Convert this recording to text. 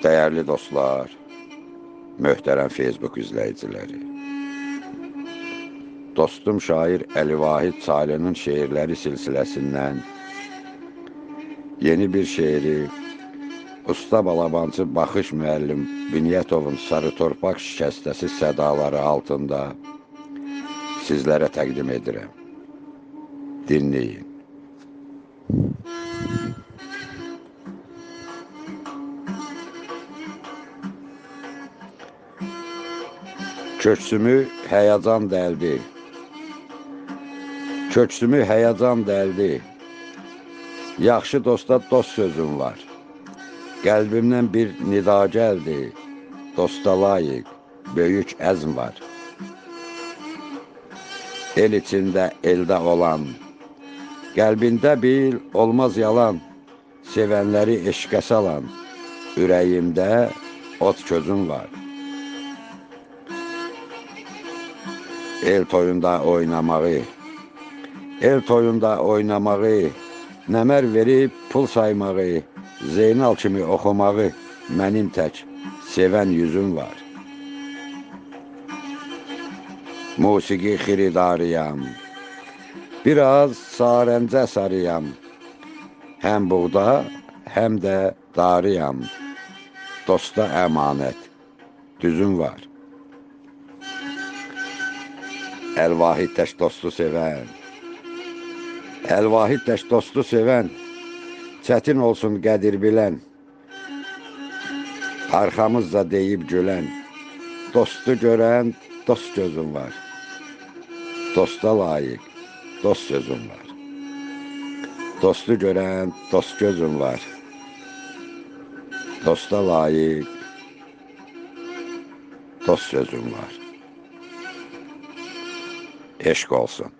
Değerli dostlar, möhtərəm Facebook izləyiciləri. Dostum şair Əli Vahid Salinin şeirləri silsiləsindən yeni bir şeiri Usta Balabancı Baxış müəllim Bünyətovun Sarı Torpaq şikəstəsi sədaları altında sizlərə təqdim edirəm. Dinləyin. Köksümü həyəcan dəldi. Köksümü həyəcan dəldi. Yaxşı dosta dost sözüm var. Qəlbimdən bir nida gəldi. Dosta layiq böyük əzm var. El içində eldə olan, qəlbində bil olmaz yalan, sevənləri eşqə salan, ürəyimdə ot közüm var. El toyunda oynamağı, el toyunda oynamağı, nəmər verib pul saymağı, Zeynal kimi oxumağı mənim tək sevən yüzüm var. Musiqi xiridarıyam, biraz sarəncə sarıyam, həm buğda, həm də darıyam, dosta əmanət, düzüm var. Əl-Vahid təş dostu sevən, Əl-Vahid təş dostu sevən, çətin olsun qədir bilən, arxamızda deyib gülən, dostu görən dost gözüm var. Dosta layiq dost sözüm var. Dostu görən dost gözüm var. Dosta layiq dost sözüm var. Eşq olsun.